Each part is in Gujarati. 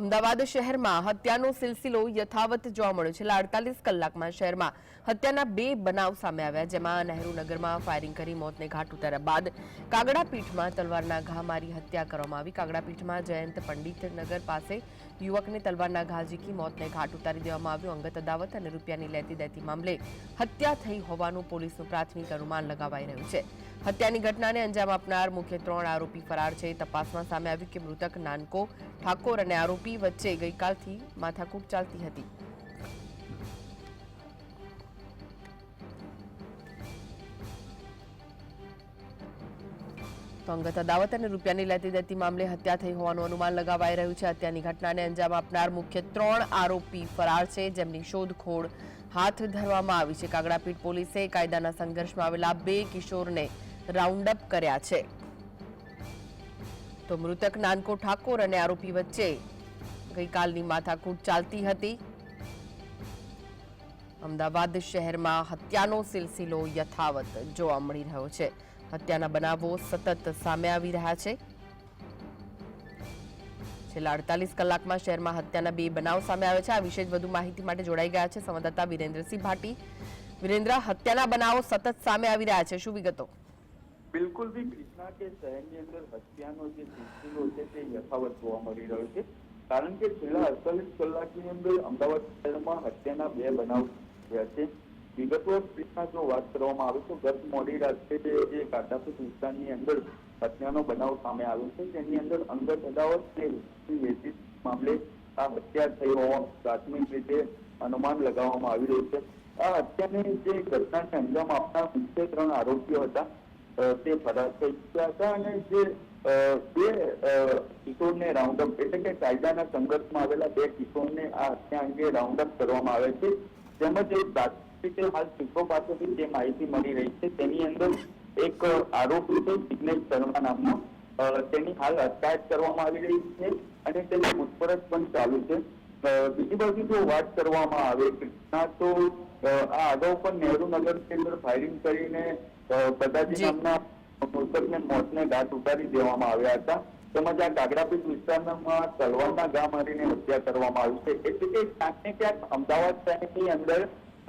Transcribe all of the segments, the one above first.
અમદાવાદ શહેરમાં હત્યાનો સિલસિલો યથાવત જોવા મળ્યો છેલ્લા અડતાલીસ કલાકમાં શહેરમાં હત્યાના બે બનાવ સામે આવ્યા, જેમાં નહેરુ નગરમાં ફાયરિંગ કરી મોતને ઘાટ ઉતાર્યા બાદ કાગડા પીઠમાં તલવારના ઘા મારી હત્યા કરવામાં આવી. કાગડા પીઠમાં જયંત પંડિતનગર પાસે યુવકને તલવારના ઘા ઝીકી મોતને ઘાટ ઉતારી દેવામાં આવ્યું. અંગત અદાવત અને રૂપિયાની લેતી દેતી મામલે હત્યા થઈ હોવાનું પોલીસનું પ્રાથમિક અનુમાન લગાવાઈ રહ્યું છે. હત્યાની ઘટનાને અંજામ આપનાર મુખ્ય ત્રણ આરોપી ફરાર છે. તપાસમાં સામે આવ્યું કે મૃતક નાનકો ઠાકોર અને આરોપી વચ્ચે ગઈકાલથી માથાકૂટ ચાલતી હતી. અંગત અદાવત અને રૂપિયાની લેતી દેતી મામલે હત્યા થઈ હોવાનું અનુમાન લગાવાઈ રહ્યું છે. હત્યાની ઘટનાને અંજામ આપનાર મુખ્ય ત્રણ આરોપી ફરાર છે, જેમની શોધખોળ હાથ ધરવામાં આવી છે. કાગડાપીઠ પોલીસે કાયદાના સંઘર્ષમાં આવેલા બે કિશોરને રાઉન્ડઅપ કર્યા છે. તો મૃતક નાનકો ઠાકોર અને આરોપી વચ્ચે ગઈકાલની માથાકૂટ ચાલતી હતી. અમદાવાદ શહેરમાં હત્યાનો સિલસિલો યથાવત જોવા મળી રહ્યો છે. હત્યાના બનાવો સતત સામે આવી રહ્યા છે. છેલ્લા અડતાલીસ કલાકમાં શહેરમાં હત્યાના બે બનાવ સામે આવ્યા છે. આ વિશે વધુ માહિતી માટે જોડાઈ ગયા છે સંવાદદાતા વિરેન્દ્રસિંહ ભાટી. વિરેન્દ્ર હત્યાના બનાવો સતત સામે આવી રહ્યા છે. શું વિગતો? બિલકુલ બી કૃષ્ણા કે શહેરની અંદર હત્યાનો જે સિલસિલો છે તે યથાવત જોવા મળી રહ્યો છે. કારણ કે છેલ્લા અડતાલીસ કલાકની અંદર અમદાવાદ શહેરમાં હત્યાના બે બનાવ થયા છે. વિગતવાર જો વાત કરવામાં આવે તો ગત મોડી રાત્રે જે કાટાપુર વિસ્તારની અંદર હત્યાનો બનાવ સામે આવ્યો છે, તેની અંદર અંગત અદાવત વેચી મામલે આ હત્યા થઈ હોવા પ્રાથમિક રીતે અનુમાન લગાવવામાં આવી રહ્યું છે. આ હત્યાની જે ઘટનાને અંજામ આપનાર મુખ્ય ત્રણ આરોપીઓ હતા તે ફરાર હતા અને જે બે કિશોરને રાઉન્ડઅપ એટલે કે કાયદાના સંઘર્ષમાં આવેલા બે કિશોરને આ હત્યા અંગે રાઉન્ડઅપ કરવામાં આવે છે. તેમજ એક પ્રાથમિક હાલ સૂત્રો પાસેથી જે માહિતી મળી રહી છે, તેની અંદર એક આરોપી છે, જિગ્નેશ શર્મા નામનો. તેની હાલ અટકાયત કરવામાં આવી રહી છે અને તેની પૂછપરછ પણ ચાલુ છે. બીજી બાજુ જો વાત કરવામાં આવે કૃષ્ણા તો આ અગાઉ પણ નહેરુ નગર કેન્દ્ર ફાયરિંગ કરીને અ, કદાચી જી. નામના મોતને ઘાટ ઉતારી દેવામાં આવ્યા હતા. તેમજ આ કાગડાપીઠ વિસ્તારમાં તલવારના ગા મારીને હત્યા કરવામાં આવી છે. એટલે કે ક્યાંક ને ક્યાંક અમદાવાદ શહેરની અંદર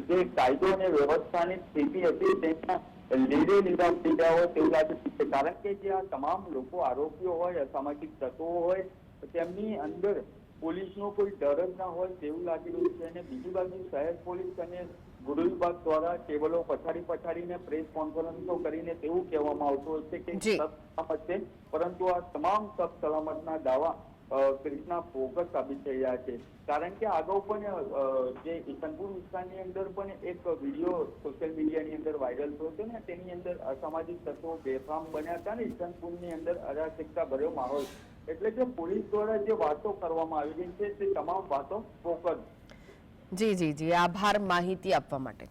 જે કાયદો અને વ્યવસ્થાની સ્થિતિ હતી તેના લીધે લીધા ગયા હોય તેવું લાગે છે. કારણ કે જે આ તમામ લોકો આરોપીઓ હોય અસામાજિક તત્વો હોય તેમની અંદર પોલીસનો કોઈ ડર જ ના હોય તેવું લાગી રહ્યું છે અને બીજી બાજુ શહેર પોલીસ અને ગૃહ વિભાગ દ્વારા ટેબલો પછાડી પછાડીને પ્રેસ કોન્ફરન્સો કરીને તેવું કહેવામાં આવતું હોય છે કે સલામત છે પરંતુ આ તમામ સબ સલામતના દાવા કૃષ્ણા ફોકસ સાબિત થઈ રહ્યા છે. કારણ કે અગાઉ પણ જે ઇસનપુર વિસ્તારની અંદર પણ એક વીડિયો સોશિયલ મીડિયાની અંદર વાયરલ થયો હતો ને તેની અંદર અસામાજિક તત્વો બેફામ બન્યા હતા ને ઇસનપુરની અંદર અરાજકતા ભર્યો માહોલ. એટલે કે પોલીસ દ્વારા જે વાતો કરવામાં આવી રહી છે, તે તમામ વાતો ફોકસ જી જી જી. આભાર માહિતી આપવા માટે.